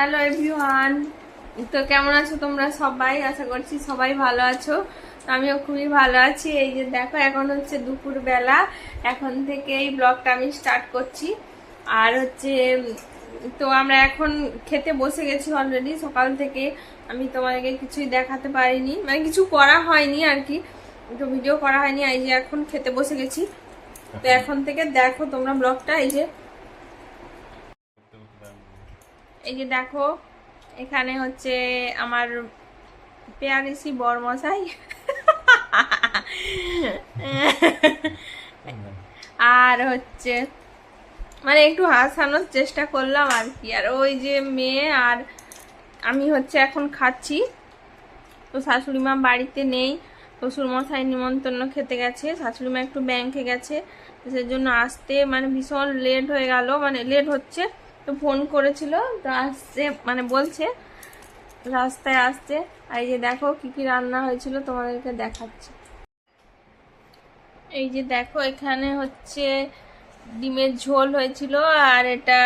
Hello everyone তো কেমন আছো তোমরা সবাই? আশা করছি সবাই ভালো আছো। আমিও খুবই ভালো আছি। এই যে দেখো এখন হচ্ছে দুপুর বেলা এখন থেকে এই ব্লগটা আমি স্টার্ট করছি। আর হচ্ছে তো আমরা এখন খেতে বসে গেছি অলরেডি সকাল থেকে আমি তোমাদেরকে কিছুই দেখাতে পারিনি। মানে কিছু করা হয়নি আর কি তো ভিডিও করা হয়নি। এই যে এখন খেতে বসে গেছি। তো এখন থেকে দেখো তোমরা ব্লগটা এই যে এই যে দেখো, এখানে হচ্ছে আমার পেয়ারিসি বরমশাই। আর হচ্ছে মানে একটু হাসানোর চেষ্টা করলাম আর কি। আর ওই যে মেয়ে আর আমি হচ্ছে এখন খাচ্ছি। তো শাশুড়ি মা বাড়িতে নেই শ্বশুর মশাই নিমন্ত্রণ খেতে গেছে শাশুড়ি মা একটু ব্যাংকে গেছে। তো সেই জন্য আসতে মানে ভীষণ লেট হয়ে গেল মানে লেট হচ্ছে। তো ফোন করেছিল, তো আসছে মানে বলছে, রাস্তায় আসছে, আর এই যে দেখো কি কি রান্না হয়েছিল, তোমাদেরকে দেখাচ্ছি। এই যে দেখো, এখানে হচ্ছে ডিমের ঝোল হয়েছিল, আর এটা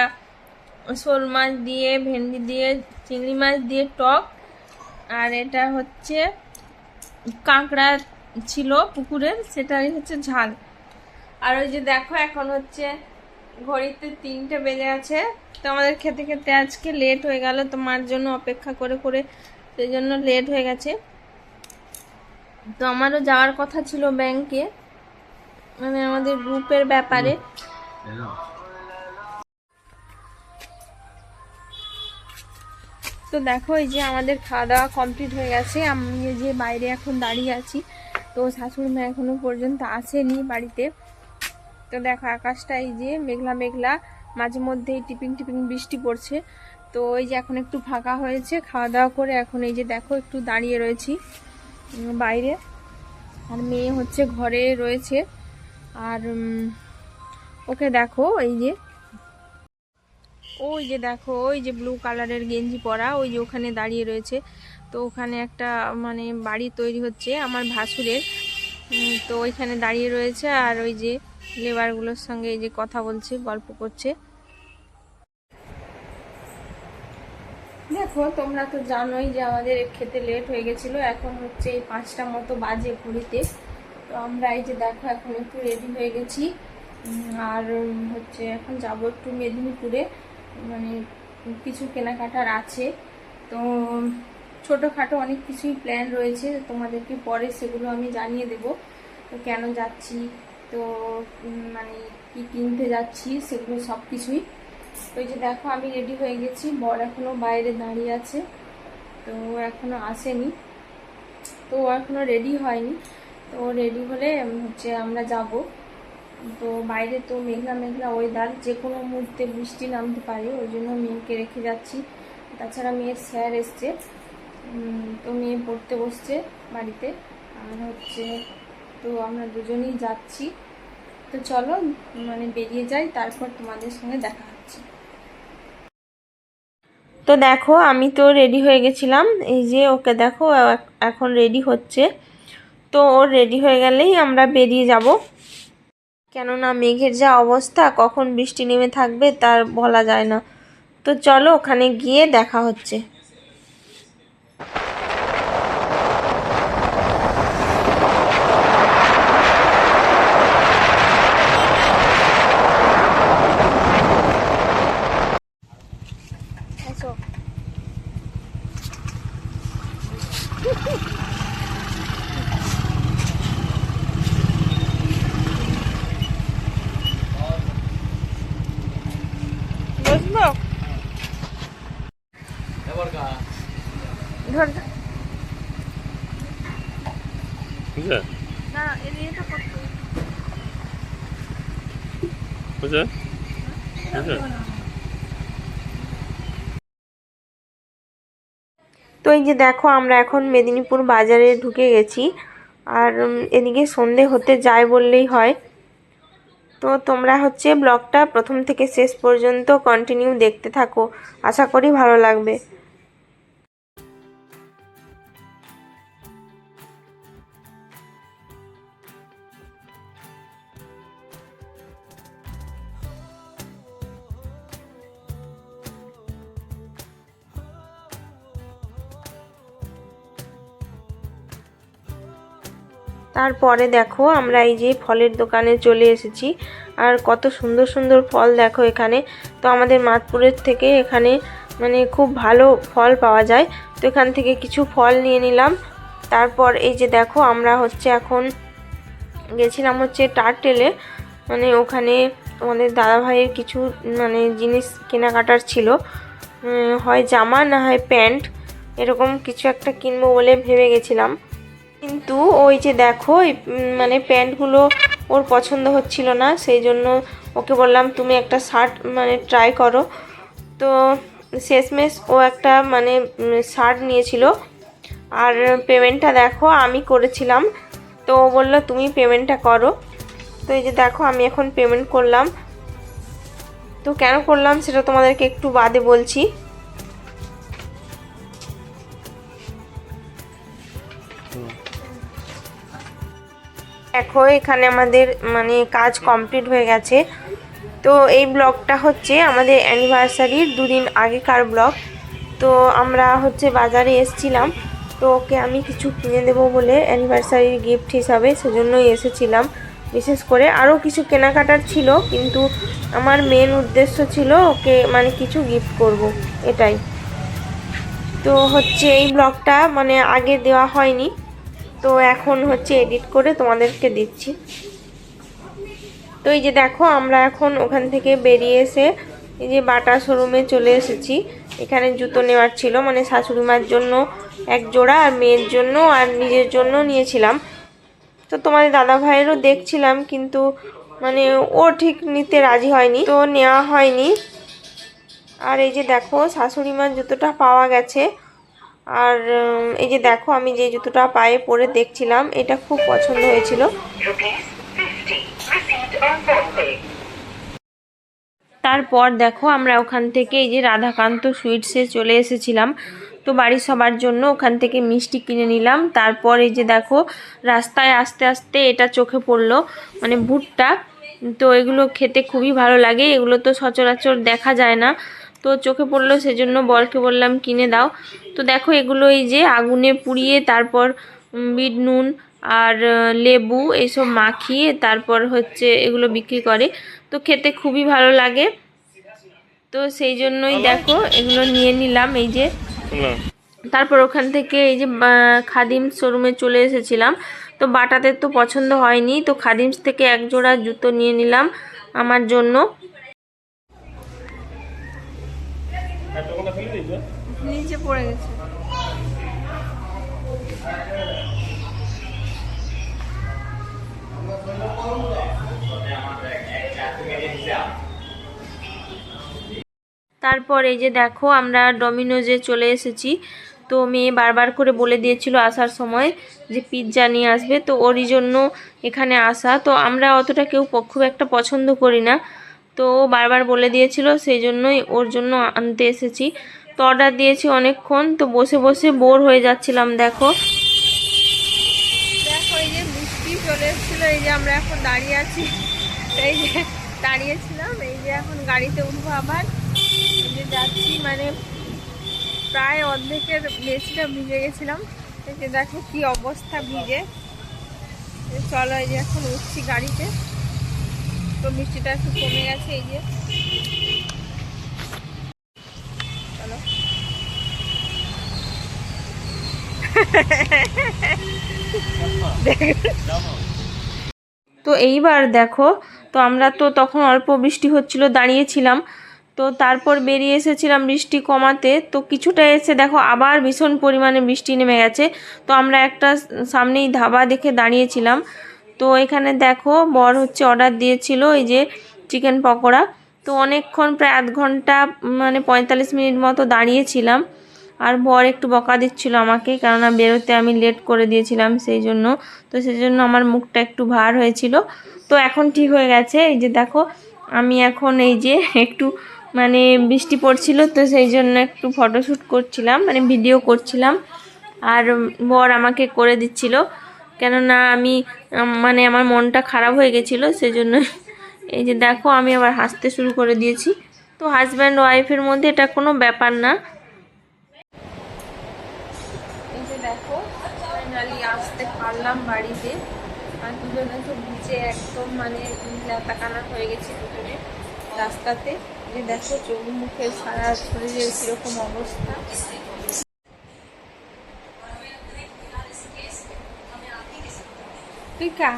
শোল মাছ দিয়ে, ভেন্ডি দিয়ে, চিংড়ি মাছ দিয়ে টক, আর এটা হচ্ছে কাঁকড়া ছিল পুকুরের, সেটাই হচ্ছে ঝাল। আর ওই যে দেখো, এখন হচ্ছে ঘড়িতে তিনটে বেজে আছে। তো আমাদের খেতে খেতে আজকে লেট হয়ে গেল তোমার জন্য অপেক্ষা করে করে সেই জন্য লেট হয়ে গেছে। তো আমারও যাওয়ার কথা ছিল ব্যাংকে মানে আমাদের গ্রুপের ব্যাপারে। তো দেখো, এই যে আমাদের খাওয়া দাওয়া কমপ্লিট হয়ে গেছে। আমি যে বাইরে এখন দাঁড়িয়ে আছি, তো শাশুড়ি মা এখনও পর্যন্ত আসেনি বাড়িতে। তো দেখো আকাশটা এই যে মেঘলা মেঘলা, মাঝে মধ্যেই টিপিং টিপিং বৃষ্টি পড়ছে। তো এই যে এখন একটু ফাঁকা হয়েছে, খাওয়া দাওয়া করে এখন এই যে দেখো একটু দাঁড়িয়ে রয়েছি বাইরে। আর মেয়ে হচ্ছে ঘরে রয়েছে। আর ওকে দেখো এই যে, ওই যে দেখো, ওই যে ব্লু কালারের গেঞ্জি পরা, ওই যে ওখানে দাঁড়িয়ে রয়েছে। তো ওখানে একটা মানে বাড়ি তৈরি হচ্ছে আমার ভাসুরের। তো ওইখানে দাঁড়িয়ে রয়েছে আর ওই যে লেবারগুলোর সঙ্গে এই যে কথা বলছে, গল্প করছে। দেখো, তোমরা তো জানোই যে আমাদের খেতে লেট হয়ে গেছিল, এখন হচ্ছে এই পাঁচটা মতো বাজে ঘড়িতে তো আমরা এই যে দেখো, এখন একটু রেডি হয়ে গেছি। আর হচ্ছে এখন যাব একটু মেদিনীপুরে মানে কিছু কেনাকাটার আছে। তো ছোটোখাটো অনেক কিছুই প্ল্যান রয়েছে, তোমাদেরকে পরে সেগুলো আমি জানিয়ে দেব। তো কেন যাচ্ছি, তো মানে কি কিনতে যাচ্ছি, সেগুলো সব কিছুই। এই যে দেখো, আমি রেডি হয়ে গেছি। বর এখনও বাইরে দাঁড়িয়ে আছে, তো ও এখনও আসেনি। তো ও এখনও রেডি হয়নি। তো রেডি হলে হচ্ছে আমরা যাব। তো বাইরে তো মেঘলা মেঘলা ওয়েদার যে কোনো মুহূর্তে বৃষ্টি নামতে পারে, ওই জন্য মেয়েকে রেখে যাচ্ছি। তাছাড়া মেয়ের স্যার এসছে। তো মেয়ে পড়তে বসছে বাড়িতে। আর হচ্ছে তো আমরা দুজনেই যাচ্ছি। তো চলো মানে বেরিয়ে যাই, তারপর তোমাদের সঙ্গে দেখা হচ্ছে। তো দেখো, আমি তো রেডি হয়ে গেছিলাম। এই যে ওকে দেখো এখন রেডি হচ্ছে। তো ওর রেডি হয়ে গেলেই আমরা বেরিয়ে যাব। কেননা মেঘের যা অবস্থা, কখন বৃষ্টি নেমে থাকবে তার বলা যায় না। তো চলো, ওখানে গিয়ে দেখা হচ্ছে। बसलो घर तुझे ना ये तो তো এই যে দেখো, আমরা এখন মেদিনীপুর বাজারে ঢুকে গেছি। আর এদিকে সন্ধে হতে যায় বললেই হয়। তো তোমরা হচ্ছে ব্লগটা প্রথম থেকে শেষ পর্যন্ত কন্টিনিউ দেখতে থাকো। আশা করি ভালো লাগবে। তারপরে দেখো আমরা এই যে ফলের দোকানে চলে এসেছি। আর কত সুন্দর সুন্দর ফল দেখো এখানে। তো আমাদের মাতপুরের থেকে এখানে মানে খুব ভালো ফল পাওয়া যায়। তো এখান থেকে কিছু ফল নিয়ে নিলাম। তারপর এই যে দেখো আমরা হচ্ছে এখন গেছিলাম হচ্ছে টার্টেলে। মানে ওখানে আমাদের দাদা ভাইয়ের কিছু মানে জিনিস কেনাকাটার ছিল। হয় জামা না হয় প্যান্ট, এরকম কিছু একটা কিনবো বলে ভেবে গেছিলাম। কিন্তু ওই যে দেখো মানে প্যান্টগুলো ওর পছন্দ হচ্ছিল না, সেই জন্য ওকে বললাম, তুমি একটা শার্ট মানে ট্রাই করো। তো শেষমেশ ও একটা মানে শার্ট নিয়েছিল। আর পেমেন্টটা দেখো, আমি করেছিলাম। তো ও বলল, তুমি পেমেন্টটা করো। তো এই যে দেখো, আমি এখন পেমেন্ট করলাম। তো কেন করলাম, সেটা তোমাদেরকে একটু বাদে বলছি। এখানে আমাদের মানে কাজ কমপ্লিট হয়ে গেছে। তো এই ব্লগটা হচ্ছে আমাদের অ্যানিভার্সারির দুদিন আগেকার ব্লগ। তো আমরা হচ্ছে বাজারে এসেছিলাম। তো ওকে আমি কিছু কিনে দেবো বলে অ্যানিভার্সারির গিফট হিসাবে সেজন্যই এসেছিলাম। বিশেষ করে আরও কিছু কেনাকাটার ছিল, কিন্তু আমার মেন উদ্দেশ্য ছিল ওকে মানে কিছু গিফট করব, এটাই। তো হচ্ছে এই ব্লগটা মানে আগে দেওয়া হয়নি। তো এখন হচ্ছে এডিট করে তোমাদেরকে দিচ্ছি। তো এই যে দেখো, আমরা এখন ওখান থেকে বেরিয়ে এসে এই যে বাটা শোরুমে চলে এসেছি। এখানে জুতো নেওয়ার ছিল মানে শাশুড়ি মার জন্য এক জোড়া আর মেয়ের জন্য আর নিজের জন্য নিয়েছিলাম। তো তোমাদের দাদা ভাইয়েরও দেখছিলাম, কিন্তু মানে ও ঠিক নিতে রাজি হয়নি, তো নেওয়া হয়নি। আর এই যে দেখো শাশুড়ি মার জুতোটা পাওয়া গেছে। আর এই যে দেখো, আমি যে জুতোটা পায়ে পরে দেখছিলাম, এটা খুব পছন্দ হয়েছিল। Rupees 50 received on phone pay. তারপর দেখো, আমরা ওখান থেকে এই যে রাধাকান্ত সুইটসে চলে এসেছিলাম। তো বাড়ির সবার জন্য ওখান থেকে মিষ্টি কিনে নিলাম। তারপর এই যে দেখো, রাস্তায় আস্তে আস্তে এটা চোখে পড়ল মানে ভুট্টা তো এগুলো খেতে খুবই ভালো লাগে, এগুলো তো সচরাচর দেখা যায় না। তো চোখে পড়ল সেজন্য বলকে বললাম কিনে দাও। তো দেখো এগুলো এই যে আগুনে পুড়িয়ে তারপর বিট নুন আর লেবু এইসব মাখিয়ে তারপর হচ্ছে এগুলো বিক্রি করে। তো খেতে খুবই ভালো লাগে। তো সেই জন্যই দেখো এগুলো নিয়ে নিলাম এই যে। তারপর ওখান থেকে এই যে খাদিম শোরুমে চলে এসেছিলাম। তো বাটাতে তো পছন্দ হয়নি তো খাদিমস থেকে এক জোড়া জুতো নিয়ে নিলাম আমার জন্য। পড়ে গেছে। তারপর এই যে দেখো, আমরা ডমিনোজে চলে এসেছি। তো মেয়ে বারবার করে বলে দিয়েছিল আসার সময় যে পিৎজা নিয়ে আসবে। তো ওরই জন্য এখানে আসা। তো আমরা অতটা কেউ খুব একটা পছন্দ করি না। তো বারবার বলে দিয়েছিল, সেই জন্যই ওর জন্য আনতে এসেছি। তো অর্ডার দিয়েছি অনেকক্ষণ, তো বসে বসে বোর হয়ে যাচ্ছিলাম, দেখো। দেখো এই যে বৃষ্টি চলে এসেছিল, এই যে আমরা এখন দাঁড়িয়ে আছি। এই যে দাঁড়িয়েছিলাম, এই যে এখন গাড়িতে উঠবো আবার। এই যে যাচ্ছি মানে প্রায় অর্ধেকের বেশিটা ভিজে গেছিলাম। এই যে দেখো কি অবস্থা ভিজে। চলো এই যে এখন উঠছি গাড়িতে। তো বৃষ্টিটা একটু কমে গেছে, এই যে চলো তো এইবার দেখো, তো আমরা তো তখন অল্প বৃষ্টি হচ্ছিল, দাঁড়িয়েছিলাম। তো তারপর বেরিয়ে এসেছিলাম বৃষ্টি কমাতে। তো কিছুটা এসে দেখো, আবার ভীষণ পরিমাণে বৃষ্টি নেমে গেছে। তো আমরা একটা সামনেই ধাবা দেখে দাঁড়িয়েছিলাম। তো এখানে দেখো, বর হচ্ছে অর্ডার দিয়েছিল এই যে চিকেন পকোড়া। তো অনেকক্ষণ প্রায় আধ ঘণ্টা মানে পঁয়তাল্লিশ মিনিট মতো দাঁড়িয়েছিলাম। আর বর একটু বকা দিচ্ছিল আমাকে, কেননা বেরোতে আমি লেট করে দিয়েছিলাম সেই জন্য। তো সেই জন্য আমার মুখটা একটু ভার হয়েছিল। তো এখন ঠিক হয়ে গেছে, এই যে দেখো, আমি এখন এই যে একটু মানে বৃষ্টি পড়ছিল, তো সেই জন্য একটু ফটোশ্যুট করছিলাম মানে ভিডিও করছিলাম। আর বর আমাকে করে দিচ্ছিল, কেননা আমি মানে আমার মনটা খারাপ হয়ে গেছিল, সেই জন্য এই যে দেখো, আমি আবার হাসতে শুরু করে দিয়েছি। তো হাজব্যান্ড ওয়াইফের মধ্যে এটা কোনো ব্যাপার না। পারলাম বাড়িতে। আর দুজনে তো ভিজে একদম মানে লেতা কানা হয়ে গেছে দুজনে রাস্তাতে। যে দেখো চোখ মুখে সারা শরীরের কীরকম অবস্থা। কা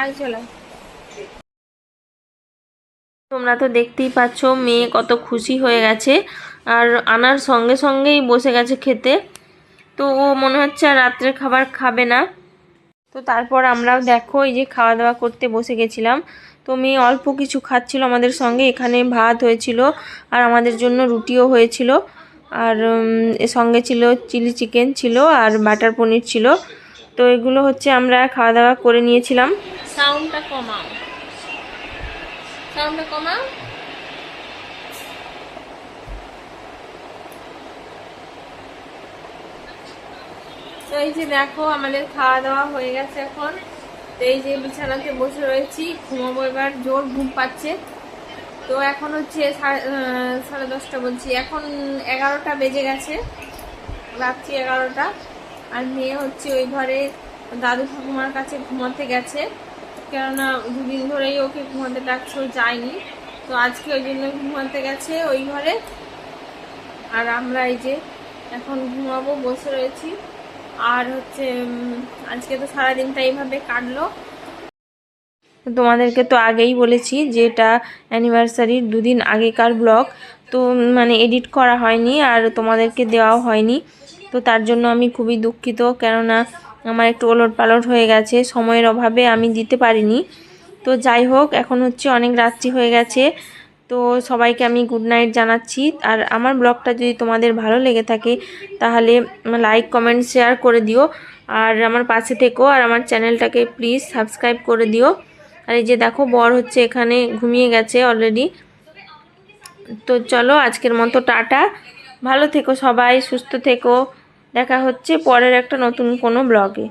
আয় চলো। তোমরা তো দেখতেই পাচ্ছ, মেয়ে কত খুশি হয়ে গেছে আর আনার সঙ্গে সঙ্গেই বসে গেছে খেতে। তো ও মনে হচ্ছে আর রাত্রের খাবার খাবে না। তো তারপর আমরাও দেখো, এই যে খাওয়া দাওয়া করতে বসে গেছিলাম। তো মেয়ে অল্প কিছু খাচ্ছিল আমাদের সঙ্গে, এখানে ভাত হয়েছিল আর আমাদের জন্য রুটিও হয়েছিল। আর সঙ্গে ছিল চিলি চিকেন ছিল আর বাটার পনির ছিল। তো এগুলো হচ্ছে আমরা খাওয়া দাওয়া করে নিয়েছিলাম। সাউন্ডটা কমাও। সাউন্ডটা কমাও তো এই যে দেখো, আমাদের খাওয়া দাওয়া হয়ে গেছে এখন। এই যে বিছানাতে বসে রয়েছি, ঘুমাবো এবার, জোর ঘুম পাচ্ছে। তো এখন হচ্ছে সাড়ে দশটা বলছি। এখন এগারোটা বেজে গেছে, রাত্রি এগারোটা। আর মেয়ে হচ্ছে ওই ঘরে দাদু ঠাকুমার কাছে ঘুমাতে গেছে। কেননা দুদিন ধরেই ওকে ঘুমাতে ডাকছে ও যায়নি। তো আজকে ওই জন্য ঘুমাতে গেছে ওই ঘরে। আর আমরা এই যে এখন ঘুমাবো, বসে রয়েছি। আর হচ্ছে আজকে তো সারাদিনটা এইভাবে কাটলো। তোমাদেরকে তো আগেই বলেছি যে এটা অ্যানিভার্সারির দুদিন আগেকার ব্লগ তো মানে এডিট করা হয়নি আর তোমাদেরকে দেওয়াও হয়নি। তো তার জন্য আমি খুবই দুঃখিত, কেননা আমার একটু ওলট পালট হয়ে গেছে, সময়ের অভাবে আমি দিতে পারিনি। তো যাই হোক, এখন হচ্ছে অনেক রাত্রি হয়ে গেছে। তো সবাইকে আমি গুড নাইট জানাচ্ছি। আর আমার ব্লগটা যদি তোমাদের ভালো লেগে থাকে, তাহলে লাইক কমেন্ট শেয়ার করে দিও। আর আমার পাশে থেকো, আর আমার চ্যানেলটাকে প্লিজ সাবস্ক্রাইব করে দিও। আর এই যে দেখো, বর হচ্ছে এখানে ঘুমিয়ে গেছে অলরেডি তো চলো, আজকের মতো টাটা। ভালো থেকো সবাই, সুস্থ থেকো। দেখা হচ্ছে পরের একটা নতুন কোনো ব্লগে।